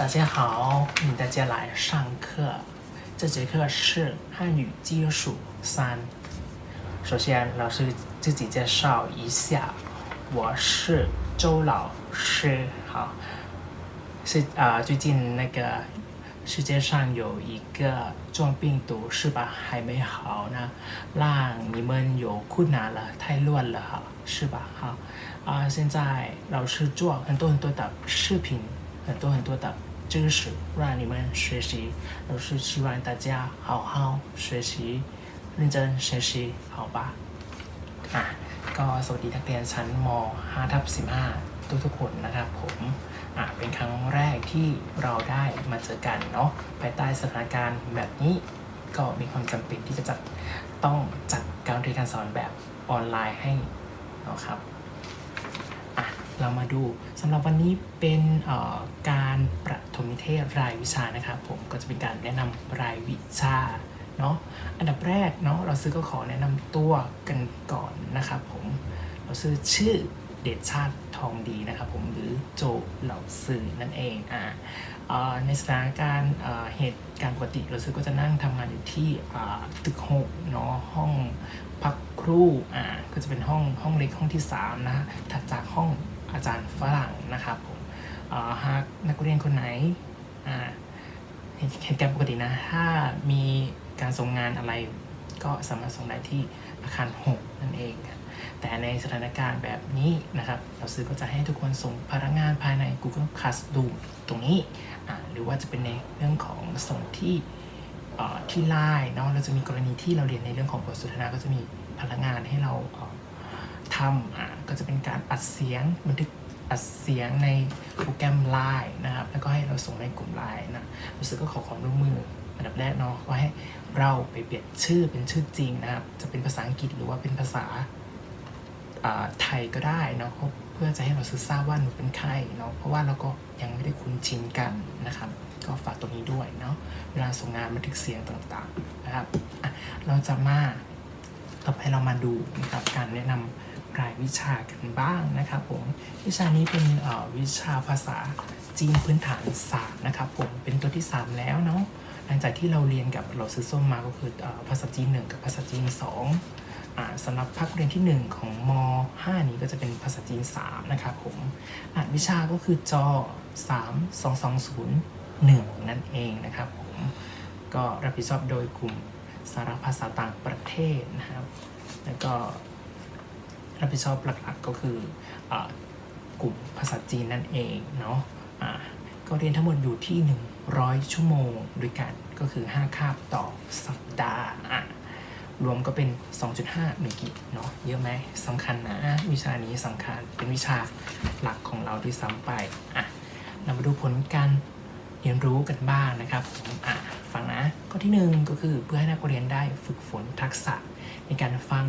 大家好，欢迎大家来上课。这节课是汉语基础三。首先，老师自己介绍一下，我是周老师。好，是啊、最近那个世界上有一个重病毒是吧？还没好呢，让你们有困难了，太乱了哈，是吧？好啊、现在老师做很多很多的视频，很多很多的知识让你们学习。老师希望大家好好学习，认真学习，好吧？อ่ะก็สวัสดีนักเรียนชั้นม5ทับ15ทุกทุกๆคนนะครับผมอ่ะเป็นครั้งแรกที่เราได้มาเจอกันเนาะภายใต้สถานการณ์แบบนี้ ก็มีความจำเป็นที่จะจัดต้องจัดการเรียนการสอนแบบออนไลน์ให้เนาะครับอ่ะเรามาดูสำหรับวันนี้เป็นเอ่อการประถ มนิเทศรายวิชานะครับผมก็จะเป็นการแนะนำรายวิชาเนาะอันดับแรกเนาะเราซื้อก็ขอแนะนำตัวกันก่อนนะครับผมเราซื้อชื่อเดชชาติทองดีนะครับผมหรือโจเหล่าสื่อนั่นเองอ่าในสถานการณ์เหตุการณ์ปกติเราซื้อก็จะนั่งทำงานอยู่ที่ตึกหกเนาะห้องพักครูอ่าก็จะเป็นห้องห้องเล็กห้องที่สามนะถัดจากห้องอาจารย์ฝรั่งนะครับผ หากนักเรียนคนไหนเหตุการปกตินะ ถ้ามีการส่งงานอะไรก็สามารถส่งได้ที่อาคาร 6 นั่นเอง แต่ในสถานการณ์แบบนี้นะครับเราซื้อก็จะให้ทุกคนส่งพนักงานภายใน Google Classroom ตรงนี้ หรือว่าจะเป็นในเรื่องของส่งที่ที่ไลน์เนาะเราจะมีกรณีที่เราเรียนในเรื่องของบทสนทนาก็จะมีพนักงานให้เราทำก็จะเป็นการอัดเสียงบันทึก อัดเสียงในโปรแกรมไลน์นะครับ แล้วก็ให้เราส่งในกลุ่มไลน์นะรู้สึกก็ขอความร่วมมืออันดับแรกเนาะก็ให้เราไปเปลี่ยนชื่อเป็นชื่อจริงนะครับ จะเป็นภาษาอังกฤษหรือว่าเป็นภาษาไทยก็ได้เนาะเพื่อจะให้เราทราบว่าหนูเป็นใครเนาะเพราะว่าเราก็ยังไม่ได้คุ้นชินกันนะครับ ก็ฝากตรงนี้ด้วยเนาะเวลาส่งงานบันทึกเสียงต่างๆนะครับเราจะมาต่อไปเรามาดูนะครับการแนะนำ รายวิชากันบ้างนะครับผมวิชานี้เป็นวิชาภาษาจีนพื้นฐานศาสตร์นะครับผมเป็นตัวที่ 3 แล้วเนาะหลังจากที่เราเรียนกับเราซื้อส้มมาก็คือภาษาจีน 1 กับภาษาจีน 2สำหรับภาคเรียนที่ 1 ของม 5 นี้ก็จะเป็นภาษาจีน 3 นะครับผมรหัสวิชาก็คือจอ 3 2 2 0 1 นั่นเองนะครับผมก็รับผิดชอบโดยกลุ่มสารภาษาต่างประเทศนะครับ แล้วก็ รับผิดชอบหลักๆก็คืออกลุ่มภาษาจีนนั่นเองเนาะอ่าก็เรียนทั้งหมดอยู่ที่ 100 ชั่วโมงด้วยกันก็คือ 5 คาบต่อสัปดาห์รวมก็เป็น 2.5หนึ่งกิจเนาะเยอะไหมสำคัญนะ วิชานี้สำคัญเป็นวิชาหลักของเราที่ซ้ำไปอะเรามาดูผลการเรียนรู้กันบ้างนะครับผมอะฟังนะข้อที่หนึ่งก็คือเพื่อให้นักเรียนได้ฝึกฝนทักษะ ในการฟัง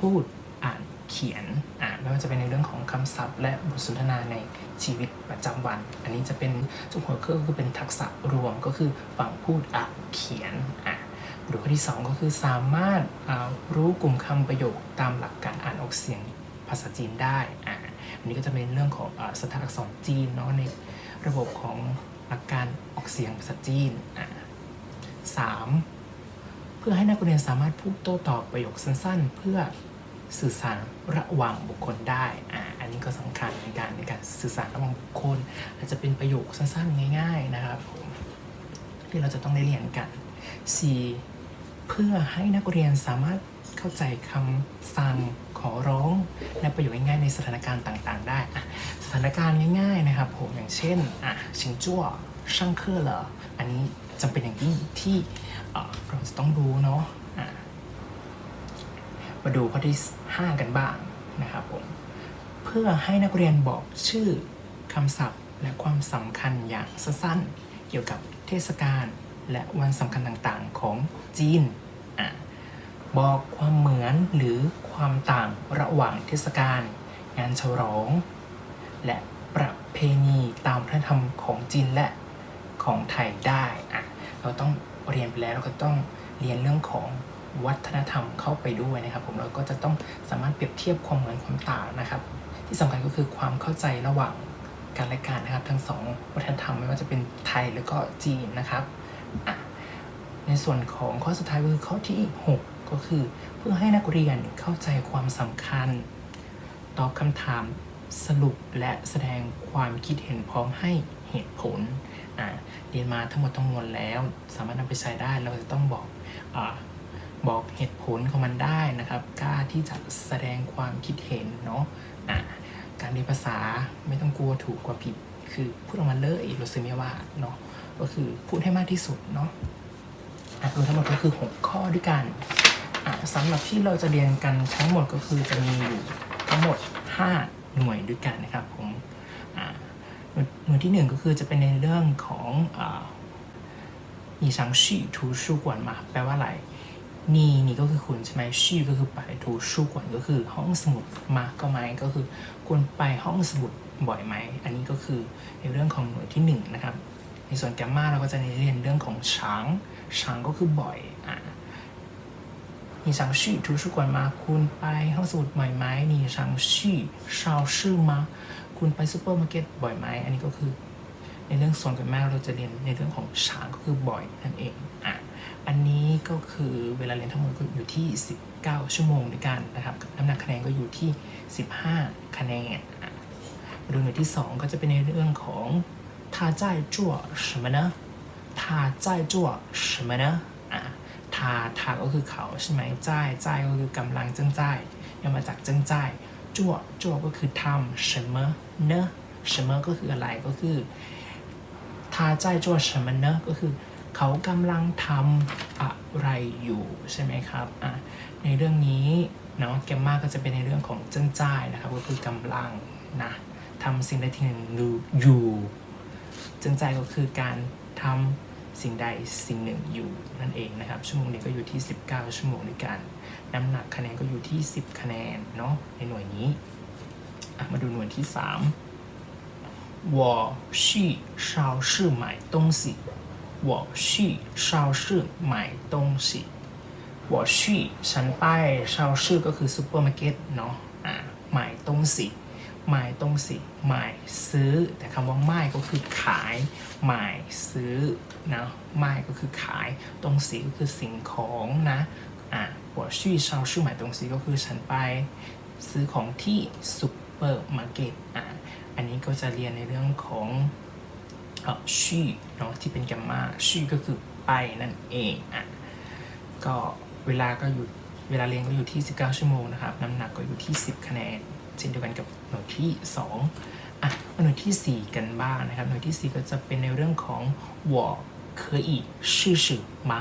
พูดอ่าน เขียนอ่าไม่ว่าจะเป็นในเรื่องของคำศัพท์ และบทสนทนาในชีวิตประจำวัน อันนี้จะเป็นจุดหัวข้อก็คือเป็นทักษะรวมก็คือฟังพูดอ่านเขียนอะดูข้อที่ 2 ก็คือสามารถรู้กลุ่มคำประโยคตามหลักการอ่านออกเสียงภาษาจีนได้อะอันนี้ก็จะเป็นเรื่องของอสถานอักษรจีนเนาะในระบบของหลักการออกเสียงภาษาจีนอะสามเพื่อให้นักเรียนสามารถพูดโต้ตอบประโยคสั้นๆ เพื่อ สื่อสารระหว่างบุคคลได้อ่าอันนี้ก็สำคัญในการในการสื่อสารระหว่างบุคคล อาจจะเป็นประโยคสั้นๆ ง่าย ๆ นะครับ ที่เราจะต้องได้เรียนกัน 4. เพื่อให้นักเรียนสามารถเข้าใจคำสั่งขอร้องและประโยคง่ายๆในสถานการณ์ต่างๆ ได้อะสถานการณ์ง่ายๆนะครับผมอย่างเช่นอะชิงจั่วช่างเครื่อเหรออันนี้จำเป็นอย่างยิ่งที่เราจะต้องรู้เนาะ มาดูข้อที่ 5 กันบ้างนะครับผมเพื่อให้นักเรียนบอกชื่อคำศัพท์ และความสำคัญอย่างสั้นๆ เกี่ยวกับเทศกาลและวันสำคัญต่างๆของจีนอะบอกความเหมือนหรือความต่างระหว่างเทศกาลงานฉลอง และประเพณีตามวัฒนธรรมของจีนและของไทยได้อะเราต้องเรียนไปแล้วเราก็ต้องเรียนเรื่องของ วัฒนธรรมเข้าไปด้วยนะครับ ผมเราก็จะต้องสามารถเปรียบเทียบความเหมือนความต่างนะครับ ที่สำคัญก็คือความเข้าใจระหว่างกันและกันนะครับ ทั้งสองวัฒนธรรมไม่ว่าจะเป็นไทยแล้วก็จีนนะครับ ในส่วนของข้อสุดท้ายก็คือข้อที่ 6 ก็คือ เพื่อให้นักเรียนเข้าใจความสำคัญ ตอบคำถามสรุปและแสดงความคิดเห็นพร้อมให้เหตุผลเรียนมาทั้งหมดทั้งมวลแล้ว สามารถนำไปใช้ได้เราจะต้องบอกอ บอกเหตุผลของมันได้นะครับ กล้าที่จะแสดงความคิดเห็นเนาะะการเรียนภาษาไม่ต้องกลัวถูกกว่าผิด คือพูดออกมาเลยเราซื้อไมว่าเนาะก็คือพูดให้มากที่สุดเนาะรวมทั้งหมดก็คือ 6 ข้อด้วยกันอะสำหรับที่เราจะเรียนกันทั้งหมดก็คือจะมีอยู่ทั้งหมด 5 หน่วยด้วยกันนะครับผมหน่วยที่ 1 ก็คือจะเป็นในเรื่องของอีสังชี่ทูชูกวนมาแปลว่าอะไร นี่นี่ก็คือคุณใช่ไหมชี่ก็คือไป图书馆ก็คือห้องสมุดมาก็ไหมก็คือคุณไปห้องสมุดบ่อยไหม อันนี้ก็คือในเรื่องของหน่วยที่ 1 นะครับ ในส่วนแกมมาเราก็จะเรียนเรื่องของช้างช้างก็คือบ่อยอ่ะ 你想去图书馆吗คุณไปห้องสมุดบ่อยไหม你想去超市吗คุณไปซูเปอร์มาร์เก็ตบ่อยไหมอันนี้ก็คือ ในเรื่องส่วนกันมากเราจะเรียนในเรื่องของช้างก็คือบ่อยนั่นเองอ่ะ อันนี้ก็คือเวลาเรียนทั้งหมดก็อยู่ที่ 19 ชั่วโมงด้วยกันนะครับน้ำหนักคะแนนก็อยู่ที่ 15 คะแนนอ่ะมาดูหน่วยที่ 2 ก็จะเป็นในเรื่องของ他在做什么呢他在做什么呢อ่ะ ทาทาก็คือเขาใช่ไหมจ่ายจ่ายก็คือกำลังจังจ่ายย่อมาจากจังจ่ายจั่วจั่วก็คือทำ什么呢什么ก็คืออะไรก็คือทาจ่ายจั่ว什么呢ก็คือ เขากำลังทำอะไรอยู่ใช่ไหมครับในเรื่องนี้เนาะแกมมาก็จะเป็นในเรื่องของจันจ่ายนะครับก็คือกำลังนะทำสิ่งใดที่หนึ่งอยู่จันจ้ายก็คือการทำสิ่งใดสิ่งหนึ่งอยู่นั่นเองนะครับ ชั่วโมงนี้ก็อยู่ที่ 19 ชั่วโมงด้วยกัน น้ำหนักคะแนนก็อยู่ที่ 10 คะแนนเนาะในหน่วยนี้มาดูหน่วยที่3我去超市买东西我去超市买东西我去ฉันไป超市ก็คือซูเปอร์มาร์เก็ตเนาะอ่ะ买东西หมายตรงสิหมายซื้อ แต่คำว่าไม่ก็คือขายหมายซื้อนะไม่ก็คือขายตรงสีก็คือสิ่งของนะอ่ะ我去超市买东西ก็คือฉันไปซื้อของที่ซูเปอร์มาร์เก็ตอ่ะอันนี้ก็จะเรียนในเรื่องของ ชื่อเนาะที่เป็นแกมมาชี่ก็คือไปนั่นเองอะก็เวลาก็อยู่เวลาเรียงก็อยู่ที่ 19 ชั่วโมงนะครับ น้ำหนักก็อยู่ที่ 10 คะแนน เช่นเดียวกันกับหน่วยที่ 2 อะหน่วยที่ 4 กันบ้างนะครับ หน่วยที่ 4 ก็จะเป็นในเรื่องของ我可以试试吗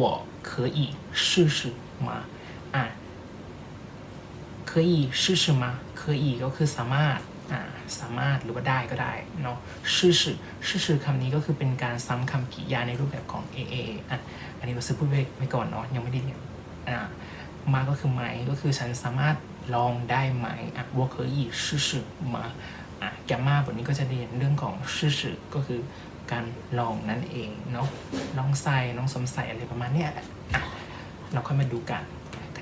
我可以试试吗อะ可以试试吗可以ก็คือสามารถ สามารถหรือว่าได้ก็ได้เนาะชื่อชื่อชื่อชื่อคำนี้ก็คือเป็นการซ้ำคำกริยาในรูปแบบของ aa อะอันนี้เราซื้อพูดไปไปก่อนเนาะยังไม่ได้เรียนอะมาก็คือไหมก็คือฉันสามารถลองได้ไหมอะว่าเคยชื่อชื่อมาอะแกมมาบทนี้ก็จะเรียนเรื่องของชื่อชื่อก็คือการลองนั่นเองเนาะน้องใส่น้องสมใส่อะไรประมาณเนี้ยแหะเราค่อยมาดูกัน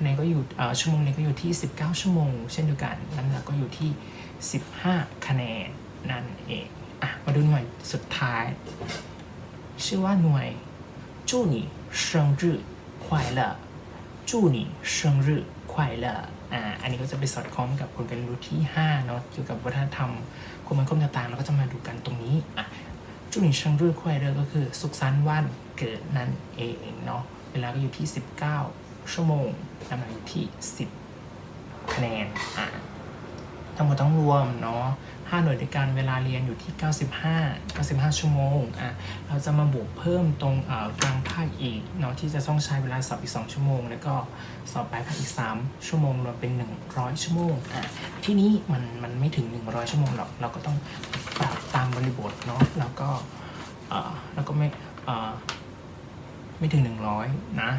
คะแนนก็อยู่เอ่อชั่วโมงนี้ก็อยู่ที่ 19 ชั่วโมง เช่นเดียวกันน้ำหนักก็อยู่ที่ 15 คะแนนนั่นเองอ่ะมาดูหน่วยสุดท้าย ชื่อว่าหน่วย祝你生日快乐祝你生日快乐อ่า อันนี้ก็จะไปสอดคล้องกับผลการเรียนรู้ที่ 5 เนาะ เกี่ยวกับวัฒนธรรมความมั่นคงต่างๆเราก็จะมาดูกันตรงนี้ อ่ะ祝你生日快乐ก็คือสุขสันต์วันเกิดนั่นเองเนาะ เวลาก็อยู่ที่ 19 ชั่วโมงน้ำหนักอยู่ที่ 10 คะแนนอะทั้งหมดทั้งรวมเนาะ5หน่วยในการเวลาเรียนอยู่ที่ 95 95 ชั่วโมงอะเราจะมาบวกเพิ่มตรงกลางภาคอีกเนาะที่จะต้องใช้เวลาสอบอีก 2 ชั่วโมง แล้วก็สอบปลายภาคอีก 3 ชั่วโมงรวมเป็น 100 ชั่วโมงอะที่นี้มันมันไม่ถึง 100 ชั่วโมงหรอกเราก็ต้องปรับตามบริบทเนาะแล้วก็เอ่อแล้วก็ไม่เอ่อไม่ถึง 100 นะ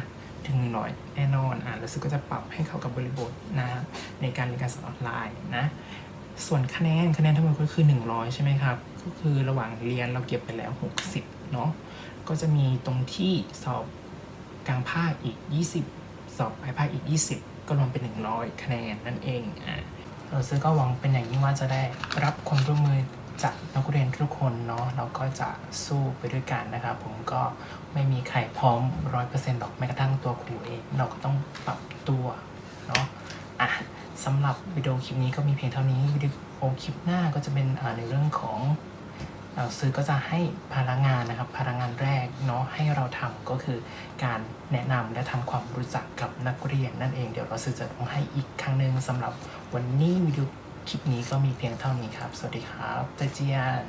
ถึง100แน่นอนอะแล้วซึ่งก็จะปรับให้เข้ากับบริบทนะในการเรียนการสอนออนไลน์นะส่วนคะแนนคะแนนทั้งหมดก็คือ 100 ใช่ไหมครับ ก็คือระหว่างเรียนเราเก็บไปแล้ว 60 เนาะก็จะมีตรงที่สอบกลางภาคอีก 20 สอบปลายภาคอีก 20 ก็รวมเป็น 100 คะแนนนั่นเองอะเราซื้อก็หวังเป็นอย่างยิ่งว่าจะได้รับความร่วมมือ จากนักเรียนทุกคนเนาะเราก็จะสู้ไปด้วยกันนะครับผมก็ไม่มีใครพร้อมร้อยเปอร์เซ็นต์หรอกแม้กระทั่งตัวครูเองเราก็ต้องปรับตัวเนาะอะสำหรับวิดีโอคลิปนี้ก็มีเพียงเท่านี้วิดีโอคลิปหน้าก็จะเป็นในเรื่องของหนังสือก็จะให้พลังงานนะครับ พลังงานแรกเนาะให้เราทำก็คือการแนะนำและทำความรู้จักกับนักเรียนนั่นเองเดี๋ยวเราซื้อจะลงให้อีกครั้งหนึ่งสำหรับวันนี้วิดีโอ คลิปนี้ก็มีเพียงเท่านี้ครับ สวัสดีครับเจเจียน